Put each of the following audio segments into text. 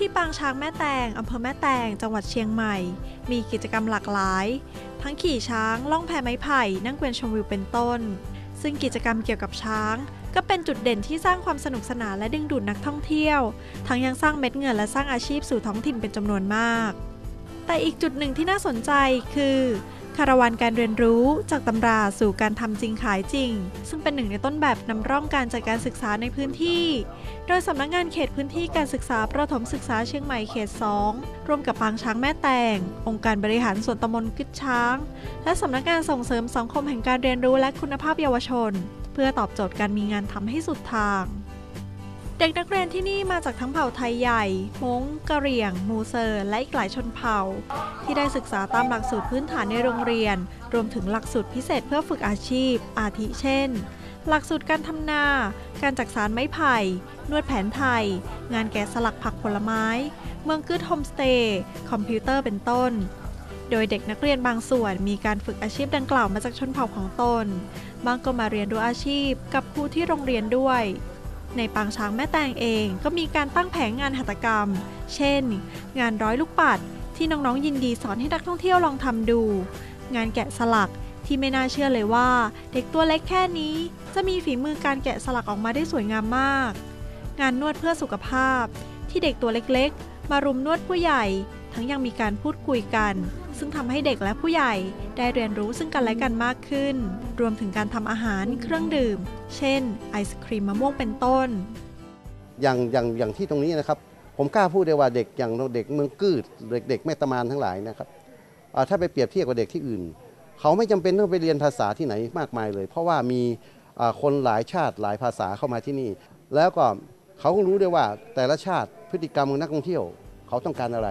ที่ปางช้างแม่แตงอำเภอแม่แตง จังหวัดเชียงใหม่ มีกิจกรรมหลากหลาย ทั้งขี่ช้าง ล่องแพไม้ไผ่ นั่งเกวียนชมวิวเป็นต้น ซึ่งกิจกรรมเกี่ยวกับช้าง ก็เป็นจุดเด่นที่สร้างความสนุกสนานและดึงดูดนักท่องเที่ยว ทั้งยังสร้างเม็ดเงินและสร้างอาชีพสู่ท้องถิ่นเป็นจำนวนมาก แต่อีกจุดหนึ่งที่น่าสนใจคือ คาราวานการเรียนรู้จากตำราสู่การทำจริงขายจริง ซึ่งเป็นหนึ่งในต้นแบบนำร่องการจัดการศึกษาในพื้นที่ โดยสำนักงานเขตพื้นที่การศึกษาประถมศึกษาเชียงใหม่เขต 2 ร่วมกับปางช้างแม่แตง องค์การบริหารส่วนตำบลกึดช้าง และสำนักงานส่งเสริมสังคมแห่งการเรียนรู้และคุณภาพเยาวชน เพื่อตอบโจทย์การมีงานทำให้สุดทาง เด็กนักเรียนที่นี่มาจากทั้งเผ่าไทยใหญ่ม้งกะเหรี่ยง มูเซอร์ และอีกหลายชนเผ่า ที่ได้ศึกษาตามหลักสูตรพื้นฐานในโรงเรียน รวมถึงหลักสูตรพิเศษเพื่อฝึกอาชีพ อาทิเช่น หลักสูตรการทำนา การจักสารไม้ไผ่ นวดแผนไทย งานแกะสลักผักผลไม้ เมืองกึดโฮมสเตย์ คอมพิวเตอร์เป็นต้น โดยเด็กนักเรียนบางส่วนมีการฝึกอาชีพดังกล่าวมาจากชนเผ่าของตน บางก็มาเรียนรู้อาชีพกับครูที่โรงเรียนด้วย ในปางช้างแม่แตงเองก็มีการตั้งแผงงานหัตถกรรม เช่น งานร้อยลูกปัดที่น้องๆยินดีสอนให้นักท่องเที่ยวลองทำดู งานแกะสลักที่ไม่น่าเชื่อเลยว่า เด็กตัวเล็กแค่นี้ จะมีฝีมือการแกะสลักออกมาได้สวยงามมาก งานนวดเพื่อสุขภาพ ที่เด็กตัวเล็กๆ มารุมนวดผู้ใหญ่ ทั้งยังมีการพูดคุยกัน ซึ่งทำให้เด็กและผู้ใหญ่ได้เรียนรู้ซึ่งกันและกันมากขึ้น รวมถึงการทำอาหารเครื่องดื่ม เช่น ไอศครีมมะม่วงเป็นต้น อย่างอย่างอย่างที่ตรงนี้นะครับ ผมกล้าพูดได้ว่าเด็กอย่างเด็กเมืองกืดเด็กเด็กแม่ตะมานทั้งหลายนะครับถ้าไปเปรียบเทียบกับเด็กที่อื่น เขาไม่จำเป็นต้องไปเรียนภาษาที่ไหนมากมายเลย เพราะว่ามีคนหลายชาติหลายภาษาเข้ามาที่นี่ แล้วก็เขาก็รู้ได้ว่าแต่ละชาติพฤติกรรมของนักท่องเที่ยว เขาต้องการอะไร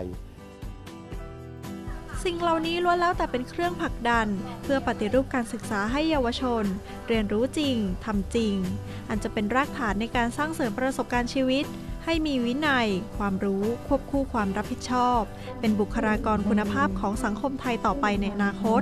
สิ่งเหล่านี้ล้วนแล้วแต่เป็นเครื่องผลักดัน เพื่อปฏิรูปการศึกษาให้เยาวชน เรียนรู้จริงทำจริง อันจะเป็นรากฐานในการสร้างเสริมประสบการณ์ชีวิต ให้มีวินัย ความรู้ควบคู่ความรับผิดชอบ เป็นบุคลากรคุณภาพของสังคมไทยต่อไปในอนาคต